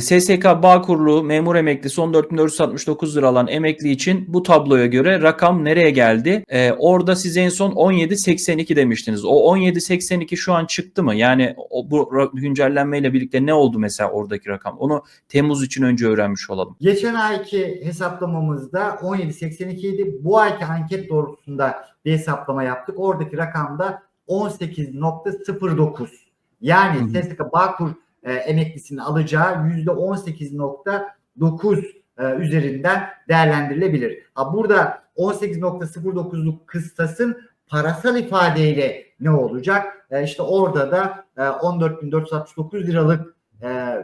SSK Bağkurlu memur emeklisi 14.469 lira alan emekli için bu tabloya göre rakam nereye geldi? Ee, orada siz en son 17.82 demiştiniz. O 17.82 şu an çıktı mı? Yani o, bu güncellenmeyle birlikte ne oldu mesela oradaki rakam? Onu Temmuz için önce öğrenmiş olalım. Geçen ayki hesaplamamızda 17.82 idi. Bu ayki anket doğrultusunda bir hesaplama yaptık. Oradaki rakamda 18.09. Yani. SSK Bağkur e, emeklisinin alacağı %18.9 e, üzerinden değerlendirilebilir. Ha, burada 18.09'luk kıstasın parasal ifadeyle ne olacak? E, işte orada da e, 14.469 liralık e,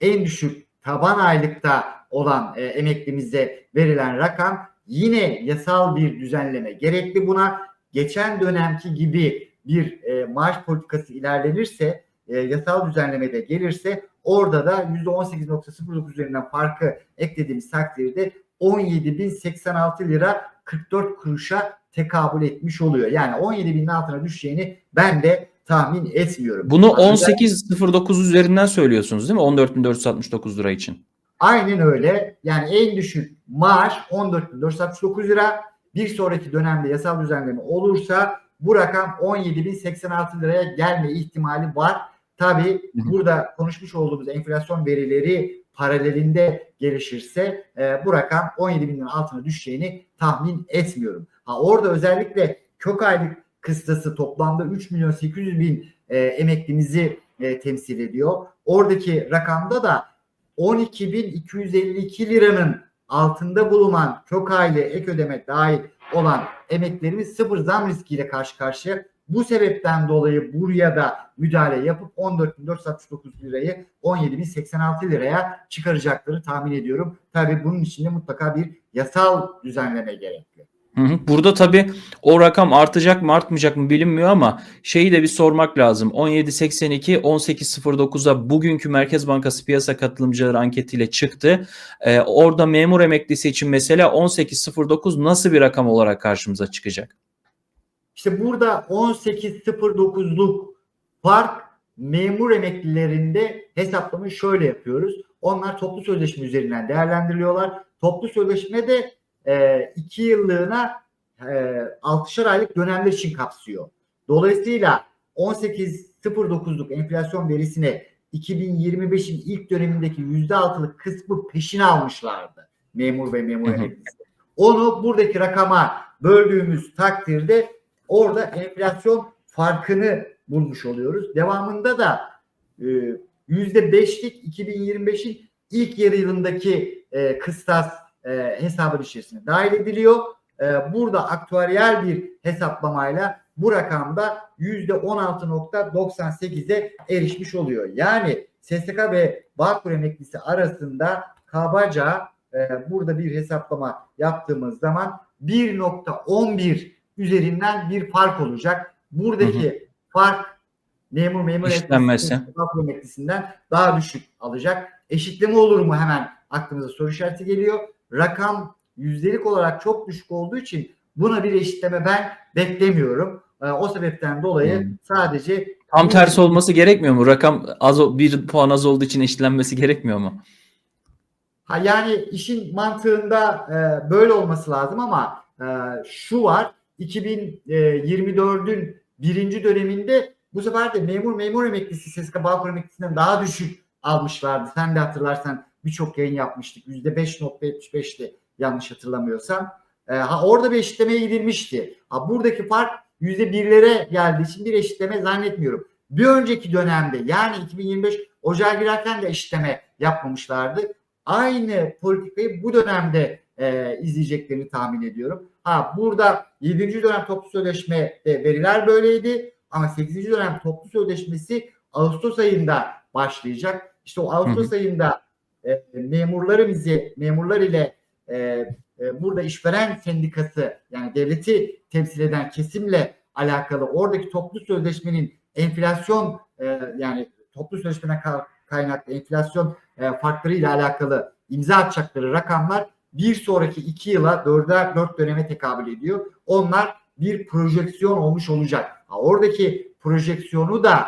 en düşük taban aylıkta olan e, emeklimize verilen rakam yine yasal bir düzenleme gerekli buna. Geçen dönemki gibi bir e, maaş politikası ilerlenirse e, yasal düzenlemede gelirse orada da %18.09 üzerinden farkı eklediğimiz takdirde 17.086 lira 44 kuruşa tekabül etmiş oluyor. Yani 17.000'in altına düşeceğini ben de tahmin etmiyorum. Bunu Aslında 18.09 üzerinden söylüyorsunuz değil mi? 14.469 lira için. Aynen öyle. Yani en düşük maaş 14.469 lira. Bir sonraki dönemde yasal düzenleme olursa bu rakam 17.086 liraya gelme ihtimali var. Tabii burada konuşmuş olduğumuz enflasyon verileri paralelinde gelişirse e, bu rakam 17.000'in altına düşeceğini tahmin etmiyorum. Ha orada özellikle kök aylık kıstası toplamda 3 milyon 800 bin e, emeklimizi e, temsil ediyor. Oradaki rakamda da 12.252 liranın altında bulunan kök aile ek ödeme dahil olan emeklerimiz sıfır zam riskiyle karşı karşıya. Bu sebepten dolayı buraya da müdahale yapıp 14.469 lirayı 17.086 liraya çıkaracakları tahmin ediyorum. Tabii bunun için de mutlaka bir yasal düzenleme gerekli. Burada tabii o rakam artacak mı artmayacak mı bilinmiyor ama şeyi de bir sormak lazım. 17.82 18.09'a bugünkü Merkez Bankası piyasa katılımcıları anketiyle çıktı. Ee, orada memur emeklisi için mesela 18.09 nasıl bir rakam olarak karşımıza çıkacak? İşte burada 18.09'luk fark memur emeklilerinde hesaplamayı şöyle yapıyoruz. Onlar toplu sözleşme üzerinden değerlendiriliyorlar. Toplu sözleşme de e, iki yıllığına e, 6'şar aylık dönemler için kapsıyor. Dolayısıyla 18.09'luk enflasyon verisine 2025'in ilk dönemindeki %6'lık kısmı peşine almışlardı memur ve memur emeklisi. Onu buradaki rakama böldüğümüz takdirde orada enflasyon farkını bulmuş oluyoruz. Devamında da e, %5'lik 2025'in ilk yarı yılındaki e, kıstas e, hesabın içerisine dahil ediliyor. E, burada aktüeryel bir hesaplamayla bu rakamda %16.98'e erişmiş oluyor. Yani SSK ve Bağkur emeklisi arasında kabaca e, burada bir hesaplama yaptığımız zaman 1.11 üzerinden bir fark olacak. Buradaki fark memur memur emeklisinden, daha düşük alacak. Eşitleme olur mu hemen aklımıza soru işareti geliyor. Rakam yüzdelik olarak çok düşük olduğu için buna bir eşitleme ben beklemiyorum. E, o sebepten dolayı Hmm. sadece Tam tersi olması gerekmiyor mu? Rakam az bir puan az olduğu için eşitlenmesi gerekmiyor mu? Ha yani işin mantığında e, böyle olması lazım ama e, şu var 2024'ün birinci döneminde bu sefer de memur memur emeklisi SSK Bağkur emeklisinden daha düşük almışlardı. Sen de hatırlarsan birçok yayın yapmıştık. %5.75'ti yanlış hatırlamıyorsam. E, ha orada bir eşitlemeye gidilmişti. Ha buradaki fark %1'lere geldiği için bir eşitleme zannetmiyorum. Bir önceki dönemde yani 2025 Ocağa girerken de eşitleme yapmamışlardı aynı politikayı bu dönemde e, izleyeceklerini tahmin ediyorum. Ha burada 7. dönem toplu sözleşme veriler böyleydi ama 8. dönem toplu sözleşmesi Ağustos ayında başlayacak. İşte o Ağustos ayında e, memurları bizi memurlar ile e, e, burada işveren sendikası yani devleti temsil eden kesimle alakalı oradaki toplu sözleşmenin enflasyon e, yani toplu sözleşmeden ka- kaynaklı enflasyon e, farklarıyla alakalı imza atacakları rakamlar bir sonraki iki yıla dörder dört döneme tekabül ediyor. Onlar bir projeksiyon olmuş olacak. Ha, oradaki projeksiyonu da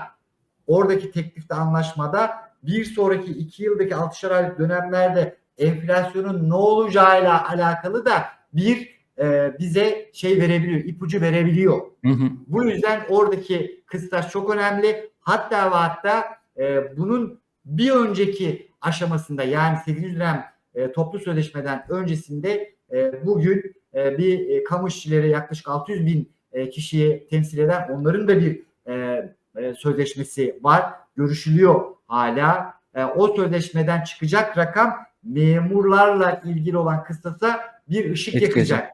oradaki teklifte anlaşmada bir sonraki iki yıldaki altışar aylık dönemlerde enflasyonun ne olacağıyla alakalı da bir e, bize şey verebiliyor, ipucu verebiliyor. Hı hı. Bu yüzden oradaki kıstas çok önemli. Hatta ve hatta e, bunun bir önceki aşamasında yani 8. dönem e, toplu sözleşmeden öncesinde e, bugün e, bir e, kamu işçileri yaklaşık 600 bin e, kişiyi temsil eden onların da bir e, e, sözleşmesi var. Görüşülüyor hala. E, o sözleşmeden çıkacak rakam memurlarla ilgili olan kıstasa bir ışık Etki yakacak.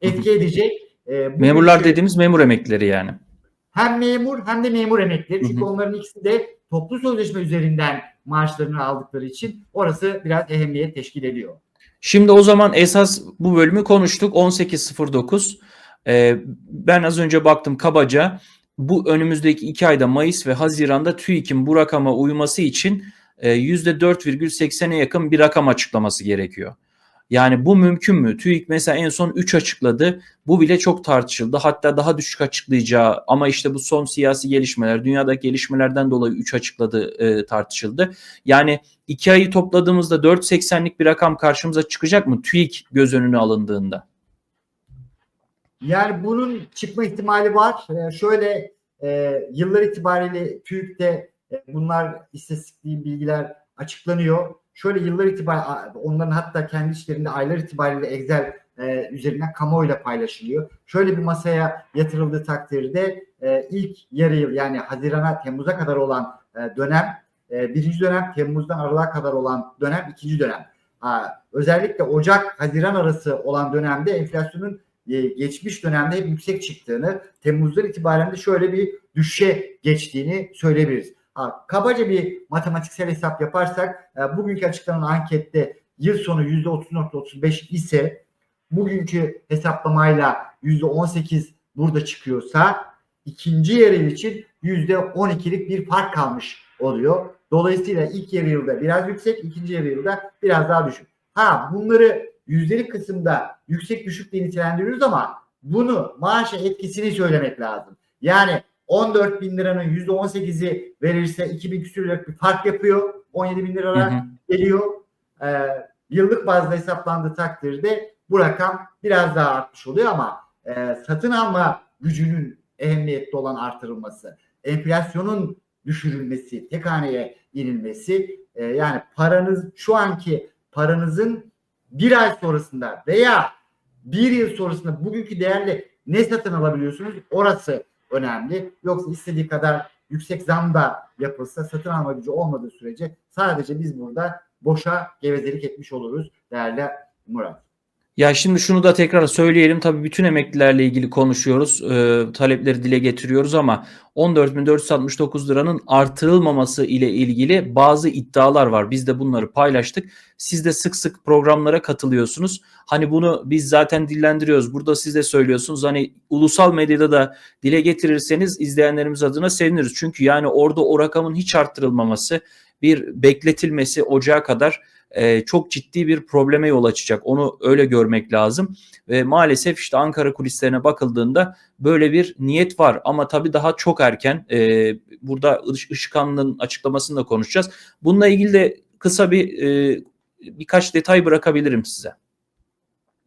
Etki edecek. E, Memurlar ülke- dediğimiz memur emeklileri yani. hem memur hem de memur emeklileri. Çünkü onların ikisi de toplu sözleşme üzerinden maaşlarını aldıkları için orası biraz ehemmiyet teşkil ediyor. Şimdi o zaman esas bu bölümü konuştuk. 18.09. Ee, ben az önce baktım kabaca. Bu önümüzdeki iki ayda Mayıs ve Haziran'da TÜİK'in bu rakama uyması için e, %4,80'e yakın bir rakam açıklaması gerekiyor. Yani bu mümkün mü? TÜİK mesela en son 3 açıkladı. Bu bile çok tartışıldı. Hatta daha düşük açıklayacağı ama işte bu son siyasi gelişmeler, dünyadaki gelişmelerden dolayı 3 açıkladı e, tartışıldı. Yani 2 ayı topladığımızda 4.80'lik bir rakam karşımıza çıkacak mı? TÜİK göz önüne alındığında. Yani bunun çıkma ihtimali var. Ee, şöyle e, yıllar itibariyle TÜİK'te e, bunlar istatistik bilgiler açıklanıyor. Şöyle yıllar itibariyle onların hatta kendi işlerinde aylar itibariyle Excel e, üzerinden kamuoyuyla paylaşılıyor. Şöyle bir masaya yatırıldığı takdirde e, ilk yarı yıl yani Haziran'a Temmuz'a kadar olan e, dönem e, birinci dönem Temmuz'dan Aralık'a kadar olan dönem ikinci dönem. Ha, özellikle Ocak Haziran arası olan dönemde enflasyonun e, geçmiş dönemde hep yüksek çıktığını, Temmuz'dan itibaren de şöyle bir düşüşe geçtiğini söyleyebiliriz. Kabaca bir matematiksel hesap yaparsak e, bugünkü açıklanan ankette yıl sonu %30.35 ise bugünkü hesaplamayla %18 burada çıkıyorsa ikinci yarı için %12'lik bir fark kalmış oluyor. Dolayısıyla ilk yarı yılda biraz yüksek, ikinci yarı yılda biraz daha düşük. Ha bunları yüzdelik kısımda yüksek düşük diye nitelendiriyoruz ama bunu maaşa etkisini söylemek lazım. Yani 14 bin liranın yüzde 18'i verirse 2000 küsür liralık bir fark yapıyor. 17 bin Hı hı. geliyor. Ee, yıllık bazda hesaplandığı takdirde bu rakam biraz daha artmış oluyor ama e, satın alma gücünün ehemmiyetli olan artırılması, enflasyonun düşürülmesi, tek haneye inilmesi e, yani paranız şu anki paranızın bir ay sonrasında veya bir yıl sonrasında bugünkü değerle ne satın alabiliyorsunuz orası önemli. Yoksa istediği kadar yüksek zam da yapılsa satın alma gücü olmadığı sürece sadece biz burada boşa gevezelik etmiş oluruz değerli Murat. Ya şimdi şunu da tekrar söyleyelim. Tabii bütün emeklilerle ilgili konuşuyoruz. e, talepleri dile getiriyoruz ama 14.469 liranın artırılmaması ile ilgili bazı iddialar var. Biz de bunları paylaştık. Siz de sık sık programlara katılıyorsunuz. Hani bunu biz zaten dillendiriyoruz. Burada siz de söylüyorsunuz. Hani ulusal medyada da dile getirirseniz izleyenlerimiz adına seviniriz. Çünkü yani orada o rakamın hiç arttırılmaması, bir bekletilmesi ocağa kadar e, çok ciddi bir probleme yol açacak. Onu öyle görmek lazım. Ve maalesef işte Ankara kulislerine bakıldığında böyle bir niyet var. Ama tabii daha çok erken. E, burada Iş- Işıkhan'ın açıklamasını da konuşacağız. Bununla ilgili de kısa bir e, birkaç detay bırakabilirim size.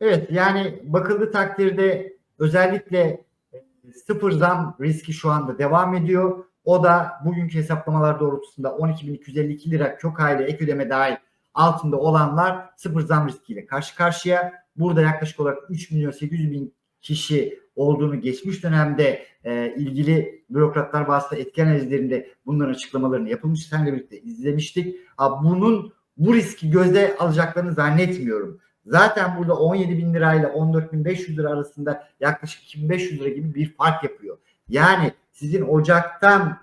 Evet yani bakıldığı takdirde özellikle e, sıfır zam riski şu anda devam ediyor. O da bugünkü hesaplamalar doğrultusunda 12.252 lira çok aile ek ödeme dahil altında olanlar sıfır zam riskiyle karşı karşıya. Burada yaklaşık olarak 3 milyon 800 bin kişi olduğunu geçmiş dönemde e, ilgili bürokratlar vasıta etken analizlerinde bunların açıklamalarını yapılmış. Seninle birlikte izlemiştik. Ha, bunun bu riski gözde alacaklarını zannetmiyorum. Zaten burada 17 bin lirayla 14 bin 500 lira arasında yaklaşık 2500 lira gibi bir fark yapıyor. Yani sizin Ocak'tan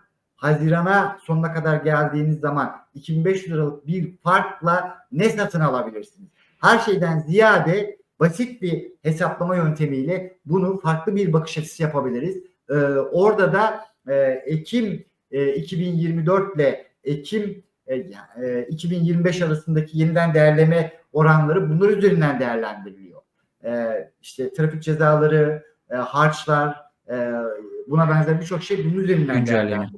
Haziran'a sonuna kadar geldiğiniz zaman 2500 liralık bir farkla ne satın alabilirsiniz? Her şeyden ziyade basit bir hesaplama yöntemiyle bunu farklı bir bakış açısı yapabiliriz. Ee, orada da e, Ekim e, 2024 ile Ekim e, e, 2025 arasındaki yeniden değerleme oranları bunlar üzerinden değerlendiriliyor. E, işte trafik cezaları, e, harçlar, e, buna benzer birçok şey bunun üzerinden Güncelleme.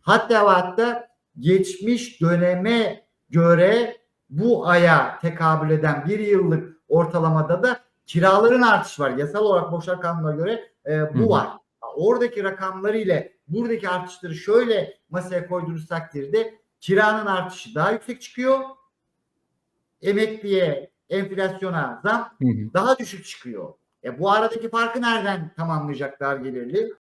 Hatta ve hatta geçmiş döneme göre bu aya tekabül eden bir yıllık ortalamada da kiraların artışı var. Yasal olarak boşlar kanununa göre e, bu Hı hı. var. Oradaki rakamları ile buradaki artışları şöyle masaya koyduğunuz takdirde kiranın artışı daha yüksek çıkıyor. Emekliye, enflasyona zam Hı hı. daha düşük çıkıyor. E bu aradaki farkı nereden tamamlayacaklar gelirli?